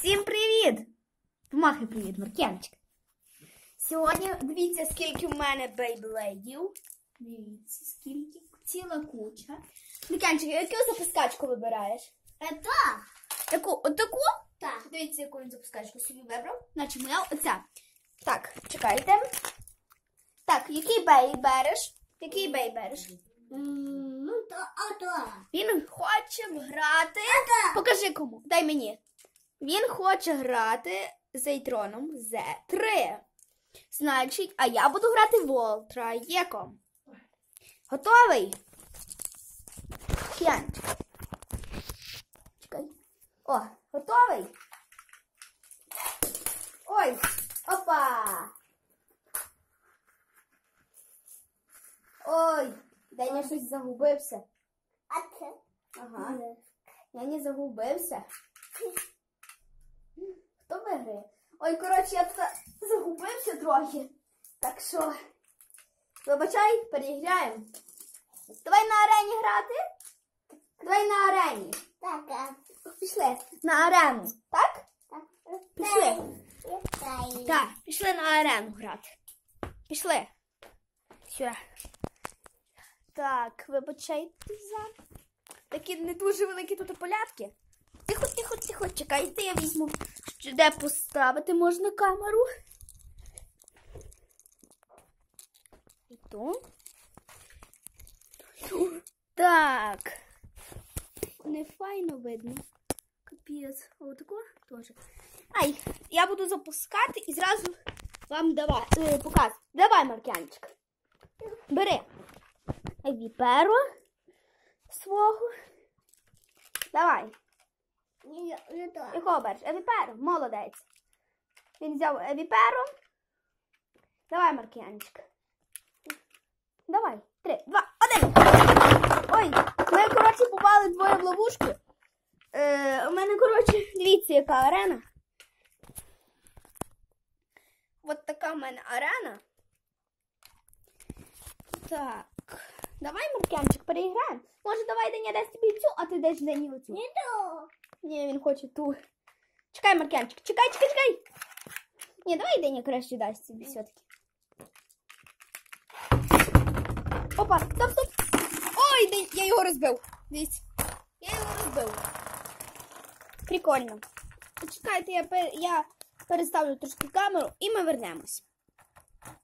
Всім привіт! Помахай привіт, Маркянчик. Сьогодні дивіться, скільки в мене бейблейдів. Дивіться, скільки ціла куча. Маркянчик, яку запускачку вибираєш? Это? Яку? Отаку? Так. Дивіться, яку він запускачку собі вибрав. Наче моя оця. Так, чекайте. Так, який бей береш? Який бей береш? Ну, то, а то. Він хоче грати. Покажи кому. Дай мені. Він хоче грати з Ейтроном Z3. Значить, а я буду грати Волтра Єком. Готовий? К'янчик. Чекай. О, готовий? Ой, опа! Ой, Деня щось загубився. А це? Ага. Я не загубився. Виграє? Ой, коротше, я тут загубився трохи. Так що, вибачай, переіграємо. Давай на арені грати. Давай на арені. Так, а. Пішли на арену. Так? Пішли. Так. Так, пішли на арену грати. Пішли. Сюди. Так, вибачайте за такі не дуже великі тут полятки. Тихо, тихо, тихо, чекайте, я візьму, де поставити можна камеру. І тут. Так. Не файно видно. Капець. Отако теж. Ай, я буду запускати і зразу вам давати, е, показувати. Давай, Маркянчик. Бери. Евіперо свого. Давай. Не, не то. Якого береш? Евіперо. Молодець. Він взяв Евіперо. Давай, Маркянчик. Давай. Три, два, один. Ой, ми, коротше, попали двоє в ловушку. Е, у мене, коротше, дивіться, яка арена. От така в мене арена. Так. Давай, Маркянчик, переіграємо. Може, давай Деня дасть тобі цю, а ти даш Дені оцю. Не то. Ні, він хоче ту. Чекай, Маркянчик, чекай, чекай, чекай. Ні, давай Деня краще дасть собі все-таки. Опа, стоп, стоп. Ой, День, я його розбив. Дивіться. Я його розбив. Прикольно. Почекайте, я, пер... я переставлю трошки камеру і ми вернемось.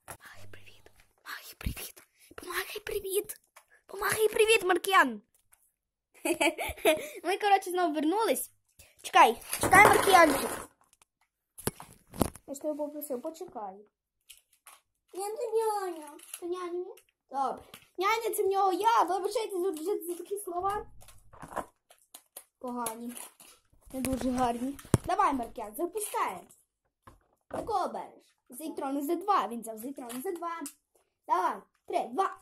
Помагай привіт. Помагай привіт. Помагай привіт. Помагай привіт, Маркіян. Ми, коротше, знову вернулись. Чекай, чекай, Маркіянчик. Я ж тебе попросив, почекай. Я не няня. Це няня? Добре. Няня це в нього я. Вибачайте за, за, за такі слова. Погані. Не дуже гарні. Давай, Маркян, запускаємо. Якого береш? Зейтрон з 2 Він взяв зейтрон з 2 Давай. Три, два.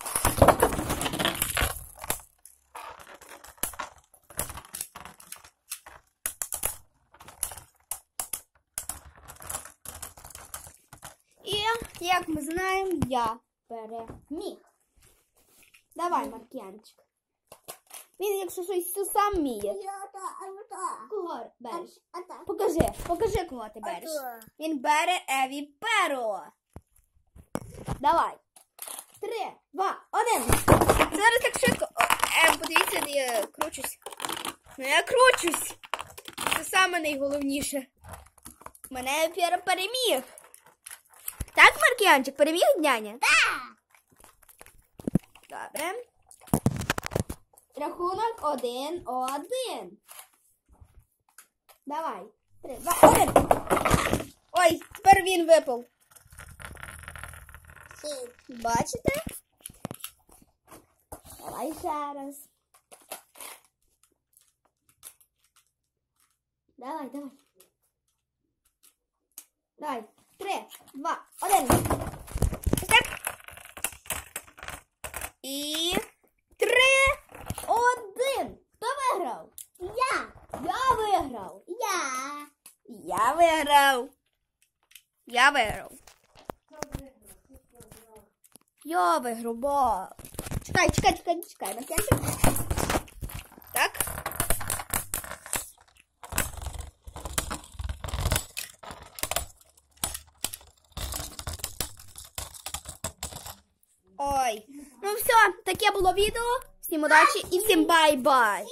І, як ми знаємо, я переміг. Давай, Маркіянчик. Він, якщо щось сам вміє. Не. Кого береш? Покажи, покажи, кого ти береш. Він бере Еві Перо. Давай. Три, два, один. Зараз так швидко. Е, подивіться, де я кручусь. Ну я кручусь. Це саме найголовніше. Мене Пєра переміг. Так, Маркіянчик, переміг няня? Так. Добре. Рахунок один, один. Давай. Три, два, один. Ой, тепер він випав. Бачите? Давай ще раз. Давай, давай. Давай. Три, два, один. Так. І три, один. Хто виграв? Я. Я виграв. Я. Я виграв. Я виграв. Я виграв. Чекай, чекай, чекай, чекай. Маркянчик. Так. Ну все, таке було відео. Всім удачі і всім бай-бай!